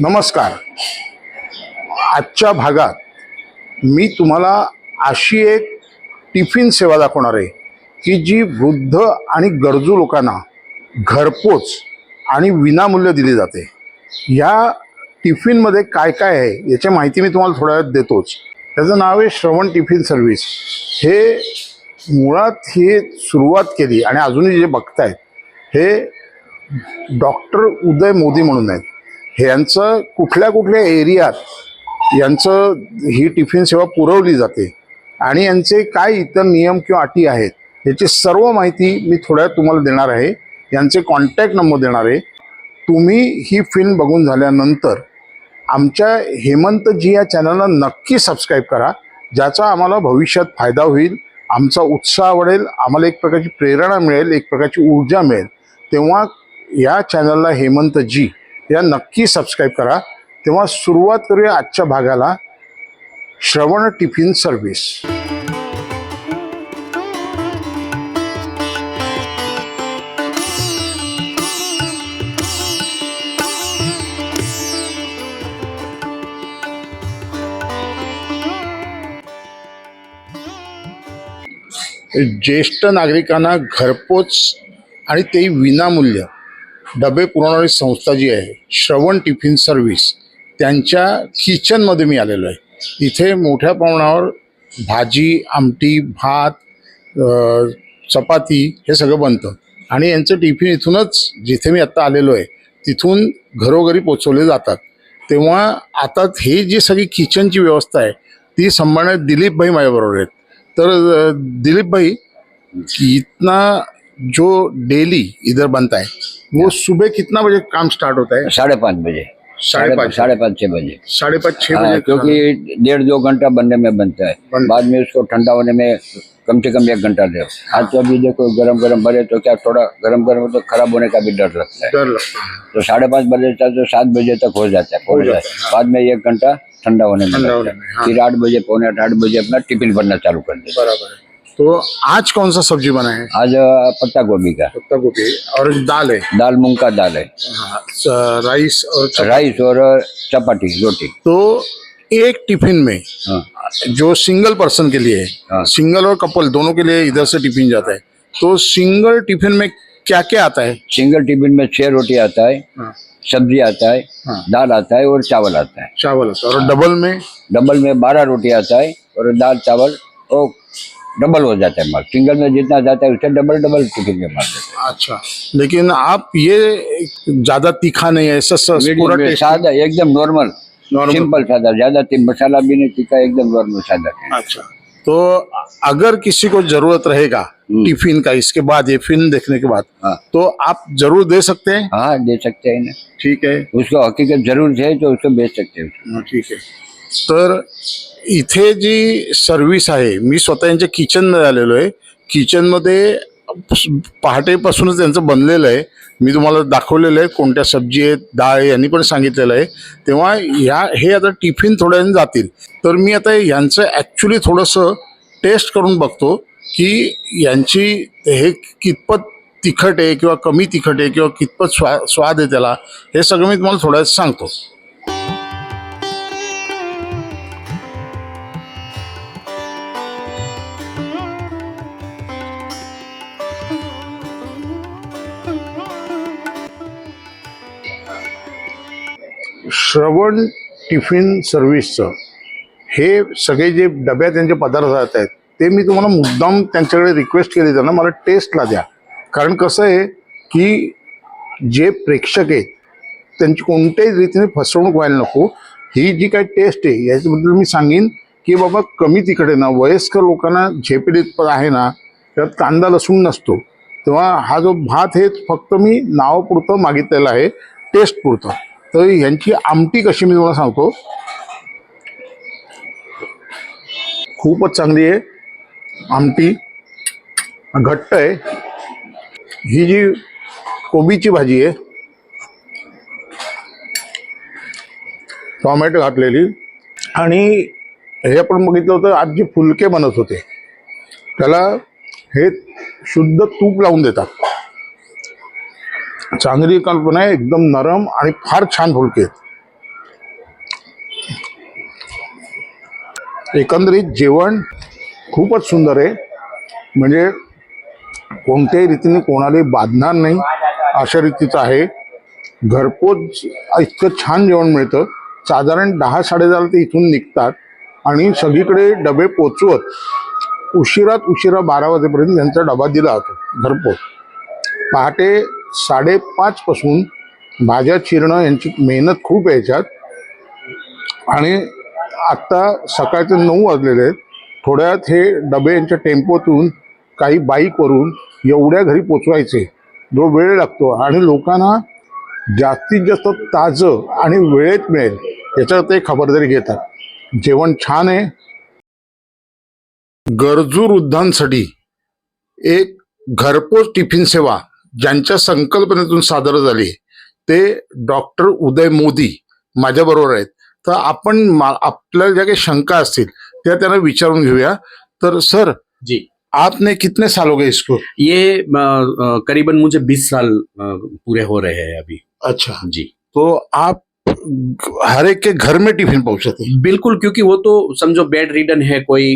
नमस्कार. आजच्या भागात मी तुम्हाला अशी एक टिफिन सेवा दाखवणार आहे की जी वृद्ध आणि गरजू लोकांना घरपोच आणि विनामूल्य दिली जाते. या टिफिनमध्ये काय काय आहे याची माहिती मी तुम्हाला थोड्या वेळात देतोच. त्याचं नाव आहे श्रवण टिफिन सर्व्हिस. हे मुळात ही सुरुवात केली आणि अजूनही जे बघतायत हे डॉक्टर उदय मोदी म्हणून आहेत. ह्यांचं कुठल्या कुठल्या एरियात यांचं ही टिफिन सेवा पुरवली जाते आणि यांचे काय इतर नियम किंवा अटी आहेत याची सर्व माहिती मी थोड्या तुम्हाला देणार आहे. यांचे कॉन्टॅक्ट नंबर देणार आहे. तुम्ही ही फिल्म बघून झाल्यानंतर आमच्या हेमंतजी या चॅनलला नक्की सबस्क्राईब करा ज्याचा आम्हाला भविष्यात फायदा होईल आमचा उत्साह वाढेल आम्हाला एक प्रकारची प्रेरणा मिळेल एक प्रकारची ऊर्जा मिळेल. तेव्हा या चॅनलला हेमंतजी या नक्की सबस्क्राईब करा. तेव्हा सुरुवात करूया आजच्या भागाला. श्रवण टिफिन सर्व्हिस ज्येष्ठ नागरिकांना घरपोच आणि ते विनामूल्य. डबे पुरवणारी संस्था जी आहे श्रवण टिफिन सर्व्हिस त्यांच्या किचनमध्ये मी आलेलो आहे. इथे मोठ्या प्रमाणावर भाजी आमटी भात चपाती हे सगळं बनतं. आणि यांचं टिफिन इथूनच जिथे मी आत्ता आलेलो आहे तिथून घरोघरी पोचवले जातात. तेव्हा आता हे जी सगळी किचनची व्यवस्था आहे ती सांभाळण्यात दिलीपभाई माझ्याबरोबर आहेत. तर दिलीपभाई इतना जो डेली इधर बनता है वो सुबह कितना बजे काम स्टार्ट होता है? साढ़े पाँच बजे। साढ़े पाँच। साढ़े पाँच छः बजे। साढ़े पाँच छः हाँ, बजे क्योंकि डेढ़ दो घंटा बनने में बनता है। बाद में उसको ठंडा होने में कम से कम एक घंटा दे आज तो अभी देखो गरम गरम भरे तो क्या थोड़ा गरम गरम हो तो खराब होने का भी डर लगता है। डर लगता है। तो साढ़े पाँच बजे तक तो सात बजे तक हो जाता है हो जाता जाता है बाद में एक घंटा ठंडा होने में है। हाँ। फिर आठ बजे पौने आठ आठ बजे अपना टिफ़िन बनना चालू कर है। तो आज कौन सा सब्ज़ी बना है? आज पत्ता गोभी का। पत्ता गोभी और दाल है? दाल मूंग का दाल है। हाँ, राइस और राइस और चपाती रोटी। तो एक टिफ़िन में हाँ। जो सिंगल पर्सन के लिए है। हाँ। सिंगल और कपल दोनों के लिए इधर से टिफ़िन जाता है। तो सिंगल टिफ़िन में क्या क्या आता है? सिंगल टिफ़िन में छह रोटी आता है हाँ, सब्ज़ी आता है हाँ। दाल आता है और चावल आता है। चावल आता है। और डबल में? डबल में बारह रोटी आता है और दाल चावल और डबल हो जाता है माल। सिंगल में जितना जाता है उससे डबल डबल टिफ़िन में माल अच्छा लेकिन आप ये ज़्यादा तीखा नहीं है हैं सादा एकदम नॉर्मल सिंपल सादा ज़्यादा मसाला भी नहीं तीखा एकदम नॉर्मल सादा अच्छा तो अगर किसी को ज़रूरत रहेगा हम्म। टिफ़िन का इसके बाद ये फ़िल्म देखने के बाद हाँ। तो आप ज़रूर दे सकते हैं? हाँ दे सकते हैं ना। ठीक है। उसको हकीकत ज़रूर है तो उसको बेच सकते हैं। ठीक आहे तर इथे जी सर्विस आहे मी स्वतः यांच्या किचनमध्ये आलेलो आहे. किचनमध्ये पहाटेपासूनच त्यांचं बनलेलं आहे. मी तुम्हाला दाखवलेलं आहे कोणत्या सब्जी आहेत डाळ आहे यांनी पण सांगितलेलं आहे. तेव्हा ह्या हे आता टिफिन थोड्याने जातील. तर मी आता यांचं ॲक्च्युली थोडंसं टेस्ट करून बघतो की यांची हे कितपत तिखट आहे किंवा कमी तिखट आहे किंवा कितपत स्वा स्वाद आहे त्याला हे सगळं मी तुम्हाला थोड्या सांगतो. श्रवण टिफिन सर्व्हिसचं हे सगळे जे डब्यात त्यांचे पदार्थ जात आहेत ते मी तुम्हाला मुद्दाम त्यांच्याकडे रिक्वेस्ट केली त्यांना मला टेस्टला द्या. कारण कसं आहे की जे प्रेक्षक आहेत त्यांची कोणत्याही रीतीने फसवणूक व्हायला नको. ही जी काय टेस्ट आहे याच्याबद्दल मी सांगेन की बाबा कमी तिकडे ना वयस्कर लोकांना झेपडीत आहे ना त्यात कांदा लसूण नसतो. तेव्हा हा जो भात हे फक्त मी नावापुरतं मागितलेलं आहे टेस्ट पुरतं. तर ह्यांची आमटी कशी मी तुम्हाला सांगतो. खूपच चांगली आहे आमटी. घट्ट आहे. ही जी कोबीची भाजी आहे टॉमॅटो घातलेली. आणि हे आपण बघितलं होतं आज जे फुलके बनत होते त्याला हे शुद्ध तूप लावून देतात. चांगली कल्पना आहे एकदम नरम आणि फार छान फुलके एकंदरीत जेवण खूपच सुंदर आहे. म्हणजे कोणत्याही रीतीने कोणालाही बाधणार नाही अशा रीतीचं आहे. घरपोच इतकं छान जेवण मिळतं. साधारण दहा साडेदहा ते इथून निघतात आणि सगळीकडे डबे पोचवत उशिरात उशिरा बारा वाजेपर्यंत त्यांचा डबा दिला जातो घरपोच पहाटे साडेपाचपासून भाज्या चिरणं यांची मेहनत खूप यायच्यात आणि आत्ता सकाळचे नऊ वाजलेले आहेत. थोड्यात हे डबे यांच्या टेम्पोतून काही बाईकवरून एवढ्या घरी पोचवायचे. जो वेळ लागतो आणि लोकांना जास्तीत जास्त ताजं आणि वेळेत मिळेल याच्यावर ते खबरदारी घेतात. जेवण छान आहे. गरजू वृद्धांसाठी एक घरपोच टिफिन सेवा ज्यांच्या संकल्पनेतून सादर झाली ते डॉक्टर उदय मोदी माझ्याबरोबर आहेत. तर आपण आपल्याला ज्या काही शंका असतील त्या त्यांना विचारून घेऊया. तर सर जी. आपने कितने साल हो गए इसको? ये करीबन मुझे 20 साल पूरे हो रहे हैं अभी। अच्छा। जी। तो आप हर एक के घर में टिफ़िन पहुंचाते हैं। बिल्कुल क्योंकि वो तो समझो बेड रिडन है कोई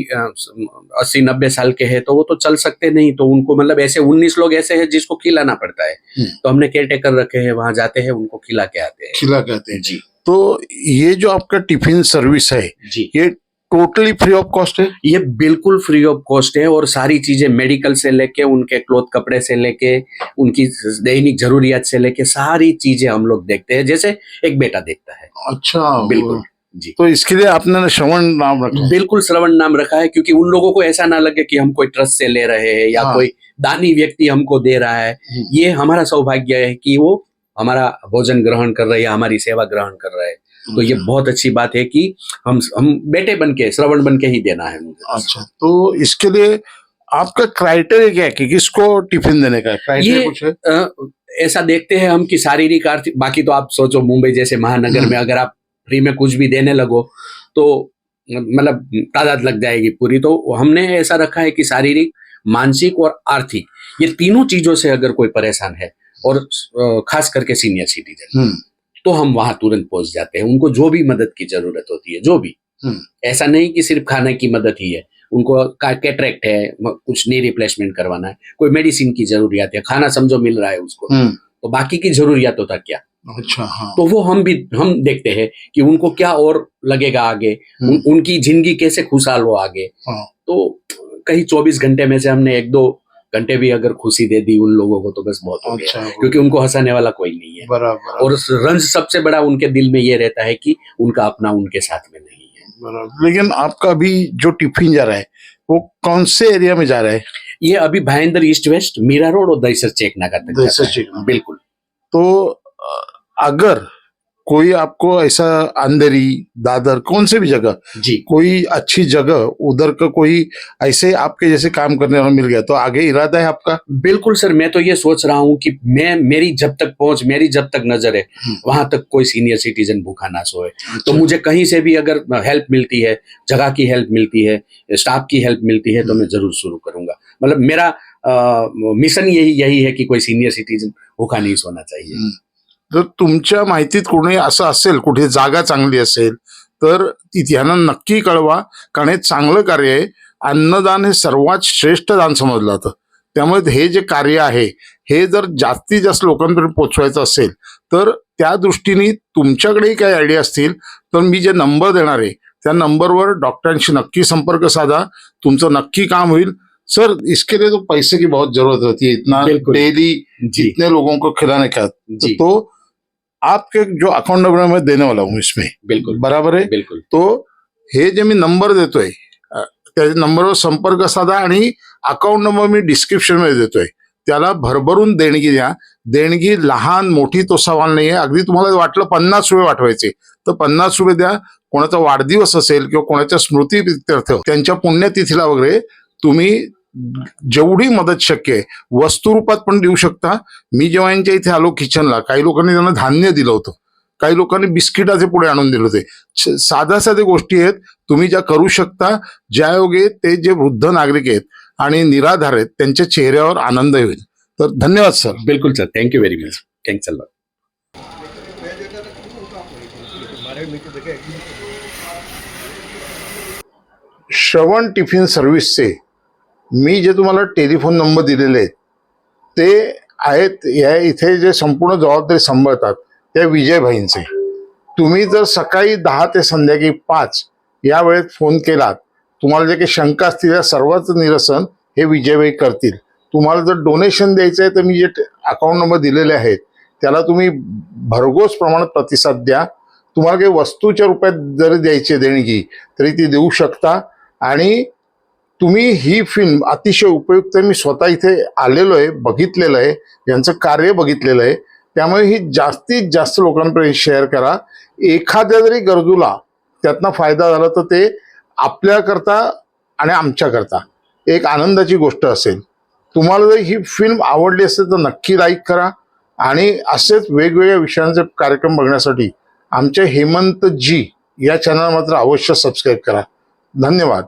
अस्सी नब्बे साल के है तो वो तो चल सकते नहीं तो उनको मतलब ऐसे उन्नीस लोग ऐसे हैं जिसको खिलाना पड़ता है। हम्म। तो हमने केयर टेकर रखे हैं वहाँ जाते हैं उनको खिला के आते हैं। खिला के आते हैं। जी। तो ये जो आपका टिफ़िन सर्विस है जी। ये टोटली फ्री ऑफ़ कॉस्ट है ये बिल्कुल फ्री ऑफ़ कॉस्ट है और सारी चीज़ें मेडिकल से लेके उनके क्लोथ कपड़े से लेके उनकी दैनिक जरूरियात से लेके सारी चीज़ें हम लोग देखते हैं जैसे एक बेटा देखता है अच्छा बिल्कुल जी तो इसके लिए आपने श्रवण नाम रखा है? बिल्कुल श्रवण नाम रखा है क्योंकि उन लोगों को ऐसा ना लगे कि हम कोई ट्रस्ट से ले रहे हैं या हाँ। कोई दानी व्यक्ति हमको दे रहा है। ये हमारा सौभाग्य है कि वो हमारा भोजन ग्रहण कर रहे हैं हमारी सेवा ग्रहण कर रहे हैं तो ये बहुत अच्छी बात है कि हम हम बेटे बन के श्रवण बन के ही देना है अच्छा तो इसके लिए आपका क्राइटेरिया क्या है कि किसको टिफ़िन देने का क्राइटेरिया कुछ है? ऐसा देखते हैं हम कि शारीरिक आर्थिक बाकी तो आप सोचो मुंबई जैसे महानगर हम्म। में अगर आप फ्री में कुछ भी देने लगो तो मतलब तादाद लग जाएगी पूरी। तो हमने ऐसा रखा है कि शारीरिक मानसिक और आर्थिक ये तीनों चीज़ों से अगर कोई परेशान है और खास करके सीनियर सिटीजन हम्म, तो हम वहाँ तुरंत पहुँच जाते हैं। उनको जो भी मदद की ज़रूरत होती है जो भी। हम्म। ऐसा नहीं कि सिर्फ़ खाने की मदद ही है। उनको कैटरेक्ट है कुछ नी रिप्लेसमेंट करवाना है। कोई मेडिसिन की जरूरियात है खाना समझो मिल रहा है उसको। हम्म, तो बाकी की जरूरियात होता क्या? अच्छा हाँ। तो वो हम भी हम देखते हैं कि उनको क्या और लगेगा आगे। उन, हम्म, उनकी ज़िंदगी कैसे खुशहाल हो आगे। हाँ। तो कहीं चौबीस घंटे में से हमने एक दो घंटे भी अगर खुशी दे दी उन लोगों को तो बस बहुत हो गया। अच्छा क्योंकि उनको हंसाने वाला कोई नहीं है। बराबर। और रंज सबसे बड़ा उनके दिल में ये रहता है कि उनका अपना उनके साथ में नहीं है। लेकिन आपका अभी जो टिफ़िन जा रहा है वो कौन से एरिया में जा रहा है? ये अभी Bhayander east west Mira road और दहीसर चेक नाका तक। बिल्कुल। तो अगर कोई आपको ऐसा अंधेरी दादर कौन से भी जगह जी। कोई अच्छी जगह उधर का कोई ऐसे आपके जैसे काम करने वाला मिल गया तो आगे इरादा है आपका? बिल्कुल सर मैं तो ये सोच रहा हूँ कि मैं मेरी जब तक पहुँच मेरी जब तक नज़र है हम्म। वहाँ तक कोई सीनियर सिटीजन भूखा ना सोए। तो मुझे कहीं से भी अगर हेल्प मिलती है जगह की हेल्प मिलती है स्टाफ की हेल्प मिलती है तो मैं ज़रूर शुरू करूँगा। मतलब मेरा मिशन यही यही है कि कोई सीनियर सिटीजन भूखा नहीं सोना चाहिए। जर तुमच्या माहितीत कोणी असं असेल कुठे जागा चांगली असेल तर ती त्यांना नक्की कळवा कारण हे चांगलं कार्य आहे. अन्नदान हे सर्वात श्रेष्ठ दान समजलं जातं. त्यामुळे हे जे कार्य आहे हे जर जास्तीत जास्त लोकांपर्यंत पोचवायचं असेल तर त्या दृष्टीने तुमच्याकडेही काही आयडिया असतील तर मी जे नंबर देणार आहे त्या नंबरवर डॉक्टरांशी नक्की संपर्क साधा. तुमचं नक्की काम होईल. सर इसके लिए तो पैसे की बहुत जरूरत होती है इतना। डेली जी. इतने लोगों को खिलाने का. तो आपके जो अकाउंट नंबर मैं देने वाला हूँ इसमें। बिल्कुल। बराबर आहे बिल्कुल। तो हे जे मी नंबर देतोय त्या नंबरवर संपर्क साधा आणि अकाउंट नंबर मी डिस्क्रिप्शनमध्ये देतोय. त्याला भरभरून देणगी द्या. देणगी लहान मोठी तो सवाल नाहीये. अगदी तुम्हाला वाटलं पन्नास रुपये वाटवायचे तर पन्नास रुपये द्या. कोणाचा वाढदिवस असेल किंवा कोणाच्या स्मृती त्यांच्या पुण्यतिथीला वगैरे तुम्ही जेवढी मदत शक्य आहे वस्तुरूपात पण देऊ शकता. मी जेव्हा यांच्या इथे आलो किचनला काही लोकांनी त्यांना धान्य दिलं होतं. काही लोकांनी बिस्किटाचे पुढे आणून दिले होते. साध्या साध्या गोष्टी आहेत. तुम्ही ज्या करू शकता ज्यायोगे ते जे वृद्ध नागरिक आहेत आणि निराधार आहेत त्यांच्या चेहऱ्यावर आनंद होईल. तर धन्यवाद सर. बिल्कुल sir. Thank you very much thanks a lot Shravan tiffin सर्व्हिसचे मी जे तुम्हाला टेलिफोन नंबर दिलेले आहेत ते आहेत या इथे जे संपूर्ण जबाबदारी सांभाळतात त्या विजयभाईंचे तुम्ही जर सकाळी दहा ते संध्याकाळी पाच या वेळेत फोन केलात तुम्हाला जे काही शंका असतील त्या सर्वच निरसन हे विजयभाई करतील. तुम्हाला जर डोनेशन द्यायचं आहे तर मी जे अकाउंट नंबर दिलेले आहेत त्याला तुम्ही भरघोस प्रमाणात प्रतिसाद द्या. तुम्हाला काही वस्तूच्या रूपात जरी द्यायची देणगी तरी ती देऊ शकता. आणि तुम्ही ही फिल्म अतिशय उपयुक्त आहे. मी स्वतः इथे आलेलो आहे बघितलेलं आहे यांचं कार्य बघितलेलं आहे. त्यामुळे ही जास्तीत जास्त लोकांपर्यंत शेअर करा. एखाद्या जरी गरजूला त्यातनं फायदा झाला तर ते आपल्याकरता आणि आमच्याकरता एक आनंदाची गोष्ट असेल. तुम्हाला जर ही फिल्म आवडली असेल तर नक्की लाईक करा. आणि असेच वेगवेगळ्या विषयांचे कार्यक्रम बघण्यासाठी आमच्या हेमंत जी या चॅनल मात्र अवश्य सबस्क्राईब करा. धन्यवाद.